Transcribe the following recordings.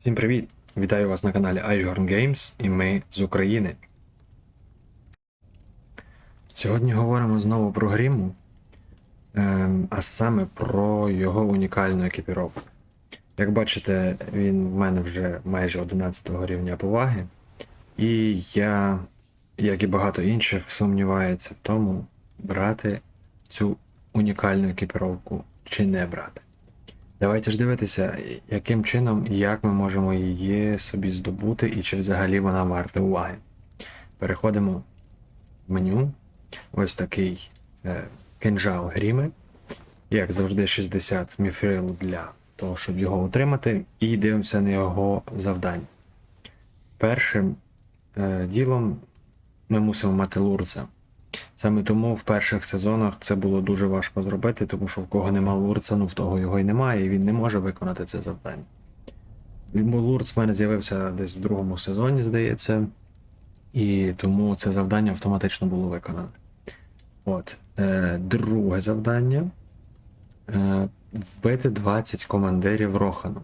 Всім привіт! Вітаю вас на каналі iGorn Games і ми з України. Сьогодні говоримо знову про Гріму, ем, а саме про його унікальну екіпіровку. Як бачите, він в мене вже майже 11 рівня поваги, і я, як і багато інших, сумніваюся в тому, брати цю унікальну екіпіровку чи не брати. Давайте ж дивитися, яким чином і як ми можемо її собі здобути, і чи взагалі вона варта уваги. Переходимо в меню. Ось такий е, кинжал гріми. Як завжди, 60 міфрилу для того, щоб його отримати, і дивимося на його завдання. Першим е, ділом ми мусимо мати лурца. Саме тому в перших сезонах це було дуже важко зробити, тому що в кого нема лурца, ну в того його і немає, і він не може виконати це завдання. Лурц в мене з'явився десь в другому сезоні, здається, і тому це завдання автоматично було виконане. От. Е, друге завдання е, вбити 20 командирів Рохану.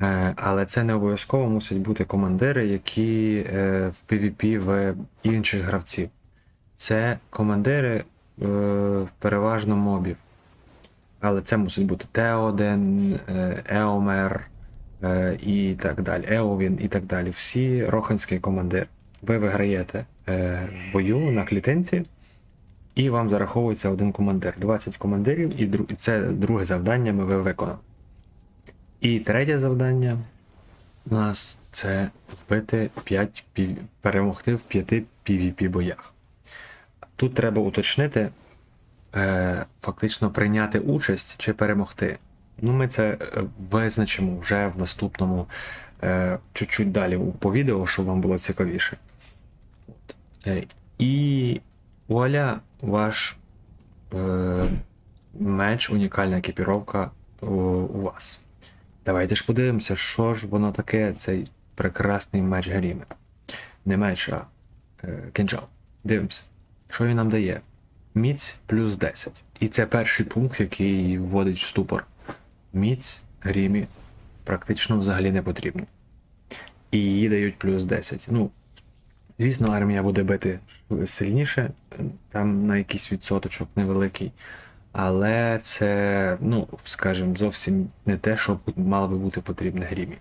Е, але це не обов'язково мусять бути командири, які в PvP в інших гравців це командири е, переважно мобів. Але це мусить бути Теоден, е, Еомер е, і так далі. Еовін і так далі. Всі роханський командир. Ви виграєте е, бою на клітинці, і вам зараховується один командир. 20 командирів, і, дру, і це друге завдання ми ви виконали. І третє завдання у нас це вбити 5 пів... перемогти в 5 PvP боях. Тут треба уточнити, е, фактично прийняти участь чи перемогти. Ну, ми це е, визначимо вже в наступному, е, чуть-чуть далі по відео, щоб вам було цікавіше. От. Е, і вуаля, ваш е, меч, унікальна екіпіровка у, у вас. Давайте ж подивимося, що ж воно таке, цей прекрасний меч Гаріми. Не меч, а е, кинджал. Дивимося. Що він нам дає? Міць плюс 10. І це перший пункт, який вводить в ступор. Міць грімі практично взагалі не потрібна. І її дають плюс 10. Ну, звісно, армія буде бити сильніше, там на якийсь відсоточок невеликий. Але це, ну, скажімо, зовсім не те, що мало би бути потрібне грімі.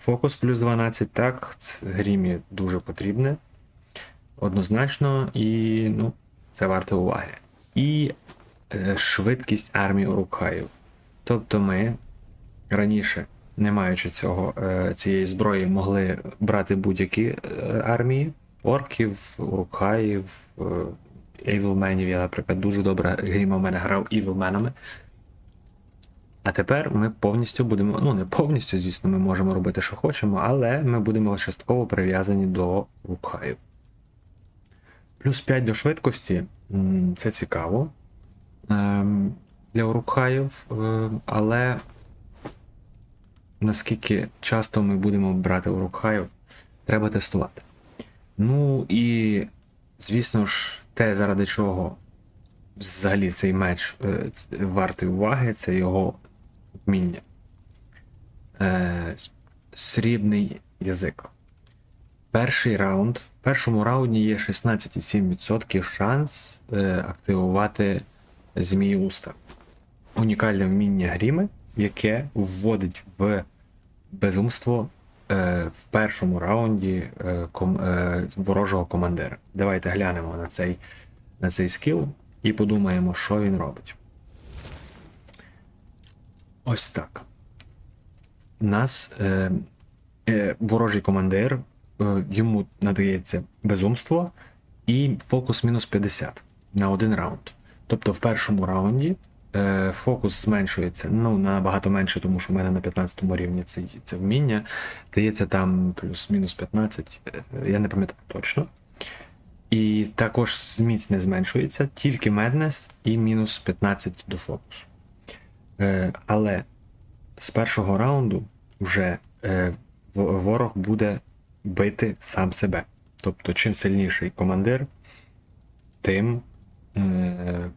Фокус плюс 12, так, грімі дуже потрібне однозначно, і ну, це варте уваги. І е, швидкість армії Урукхаїв. Тобто ми раніше, не маючи цього, е, цієї зброї, могли брати будь-які е, армії, орків, урукхаїв, е. Я, наприклад, дуже добре гріма в мене грав Евілменами. А тепер ми повністю будемо, ну не повністю, звісно, ми можемо робити, що хочемо, але ми будемо частково прив'язані до Урукхаїв. Плюс 5 до швидкості це цікаво ем, для урукхаїв, е, але наскільки часто ми будемо брати урукхаїв, треба тестувати. Ну і, звісно ж, те, заради чого взагалі цей меч е, вартий уваги, це його вміння. Е, срібний язик. Перший раунд. В першому раунді є 16,7% шанс е, активувати змії уста. Унікальне вміння гріми, яке вводить в безумство е, в першому раунді е, ком, е, ворожого командира. Давайте глянемо на цей, на цей скіл і подумаємо, що він робить. Ось так. Нас е, е, ворожий командир, йому надається безумство і фокус мінус 50 на один раунд. Тобто в першому раунді е, фокус зменшується ну, набагато менше, тому що в мене на 15 рівні це, це вміння. Дається там плюс-мінус 15, е, я не пам'ятаю точно. І також зміць не зменшується, тільки меднес і мінус 15 до фокусу. Е, але з першого раунду вже е, ворог буде бити сам себе. Тобто, чим сильніший командир, тим е,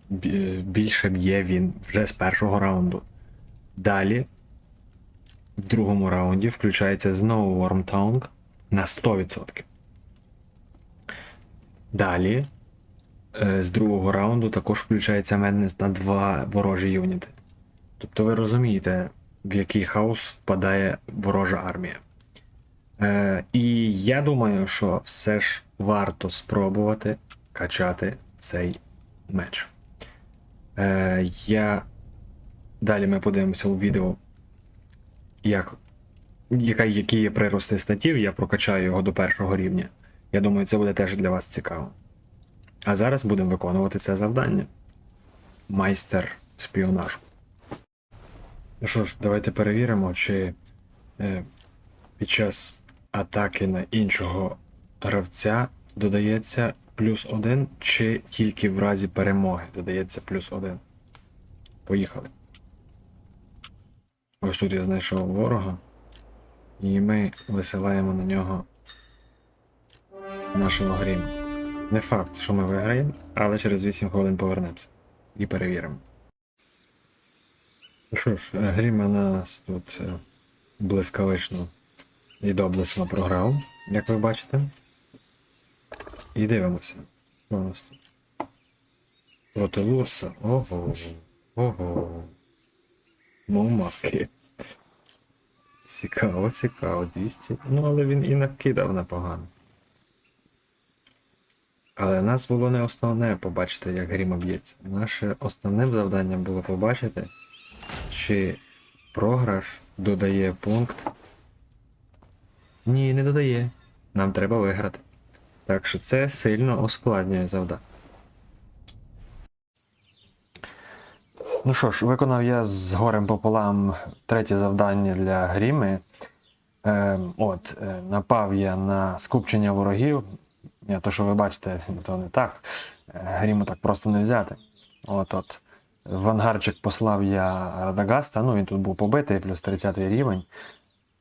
більше б'є він вже з першого раунду. Далі в другому раунді включається знову Вормтонг на 100%. Далі е, з другого раунду також включається Меднес на два ворожі юніти. Тобто ви розумієте, в який хаос впадає ворожа армія. Е, і я думаю, що все ж варто спробувати качати цей меч. Е, я... Далі ми подивимося у відео, як... Яка, які є прирости статів, я прокачаю його до першого рівня. Я думаю, це буде теж для вас цікаво. А зараз будемо виконувати це завдання. Майстер шпіонажу. Ну що ж, давайте перевіримо, чи е, під час атаки на іншого гравця додається плюс один, чи тільки в разі перемоги додається плюс один. Поїхали. Ось тут я знайшов ворога. І ми висилаємо на нього нашого гріма. Не факт, що ми виграємо, але через 8 хвилин повернемося і перевіримо. Ну що ж, Гріма нас тут е, блискавично і доблесно програв, як ви бачите. І дивимося. У нас? Проти Лурса. Ого. Ого. Мумаки. Цікаво, цікаво, 200. Ну, але він і накидав непогано. Але нас було не основне побачити, як грім б'ється. Наше основним завданням було побачити, чи програш додає пункт. Ні, не додає. Нам треба виграти. Так що це сильно ускладнює завдання. Ну що ж, виконав я з горем пополам третє завдання для гріми. Е, от, е, напав я на скупчення ворогів. Я, то, що ви бачите, то не так. Е, Гріму так просто не взяти. От от. В ангарчик послав я Радагаста, ну він тут був побитий, плюс 30 рівень.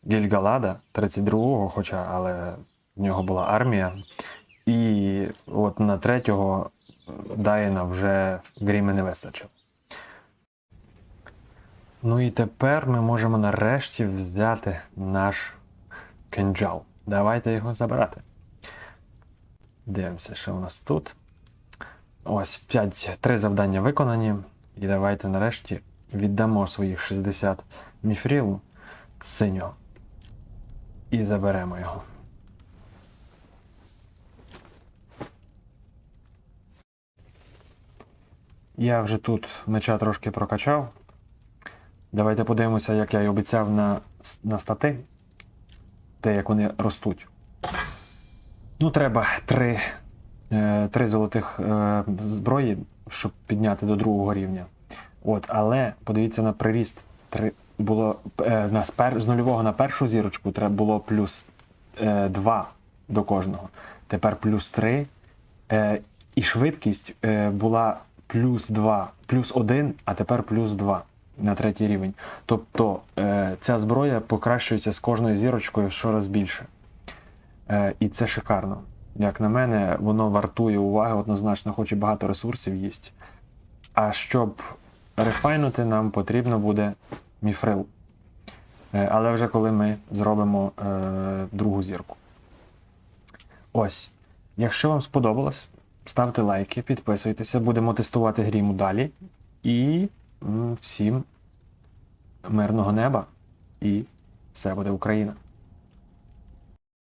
Гільгалада 32-го, хоча, але в нього була армія. І от на третього Дайна вже Гріми не вистачило. Ну і тепер ми можемо нарешті взяти наш кинджал. Давайте його забирати. Дивимося, що у нас тут. Ось 5, 3 завдання виконані. І давайте нарешті віддамо своїх 60 міфрілу синього. І заберемо його. Я вже тут меча трошки прокачав. Давайте подивимося, як я й обіцяв на, на стати. Те, як вони ростуть. Ну, треба три, е, три золотих е, зброї, щоб підняти до другого рівня. От, але подивіться на приріст. Три, було, е, на спер, з нульового на першу зірочку треба було плюс е, 2 до кожного. Тепер плюс 3. Е, і швидкість е, була плюс 2, плюс 1, а тепер плюс 2 на третій рівень. Тобто е, ця зброя покращується з кожною зірочкою щораз більше. Е, і це шикарно. Як на мене, воно вартує уваги однозначно, хоч і багато ресурсів їсть. А щоб рефайнути, нам потрібно буде міфрил. Е, але вже коли ми зробимо е, другу зірку. Ось. Якщо вам сподобалось, ставте лайки, підписуйтеся, будемо тестувати гріму далі. І всім мирного неба і все буде Україна!